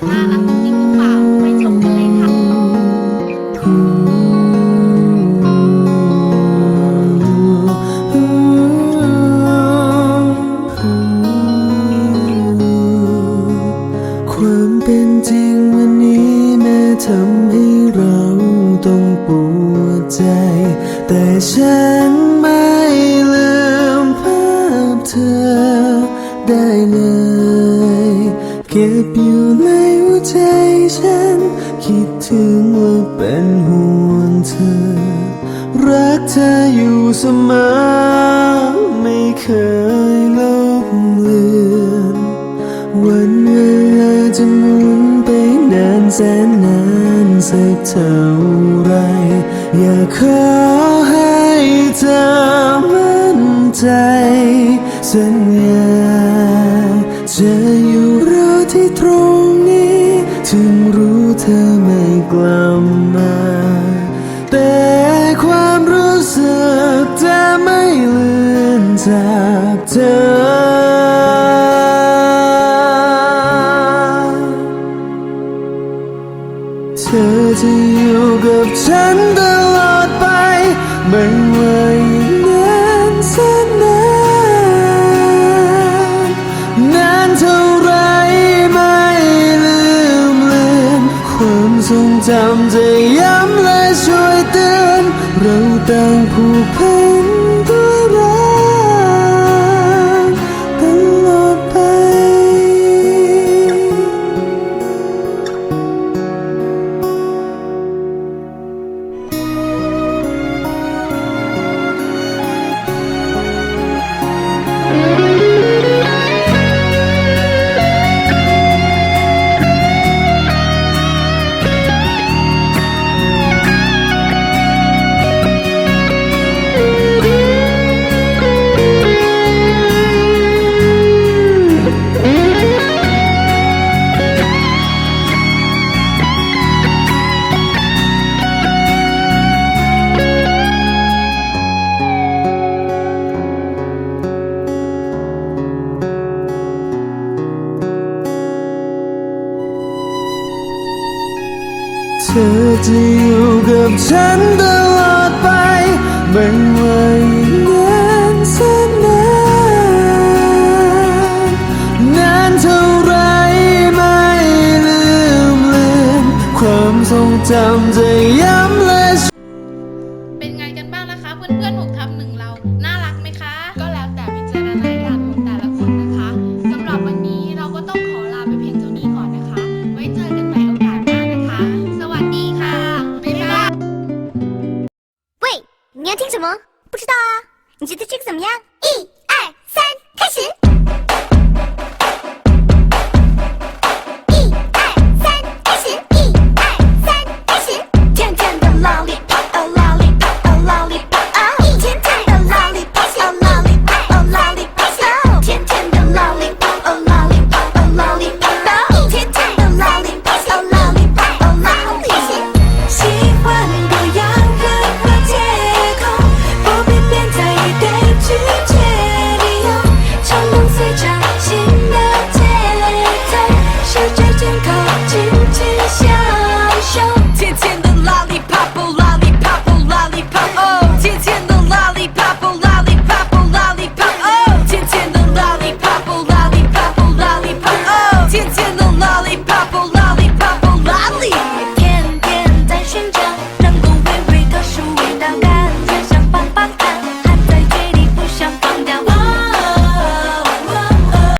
ความเป็นจริงวันนี้นะทำให้เราต้องปวดใจ แต่ฉันไม่ลืมภาพเธอได้เลย เก็บอยู่ใน ใจฉัน คิดถึงว่าเป็นห่วงเธอ รักเธออยู่เสมอ ไม่เคยลบเลือนวันเวลาจะหมุนไปนานแสนนานสักเท่าไร อยากขอให้เธอมั่นใจสัญ จากเธอ เธอจะอยู่กับฉันตลอดไป ไม่ว่าอีกนานแสนนานนานเท่าไรไม่ลืมเลือนความทรงจำจะ ธอจะอยู่กับฉันตลอดไปไม่ว่าอีกนานแสนนานนานเท่าไรไม่ลืมเลือนความทรงจำจะย้ำ 你觉得这个怎么样？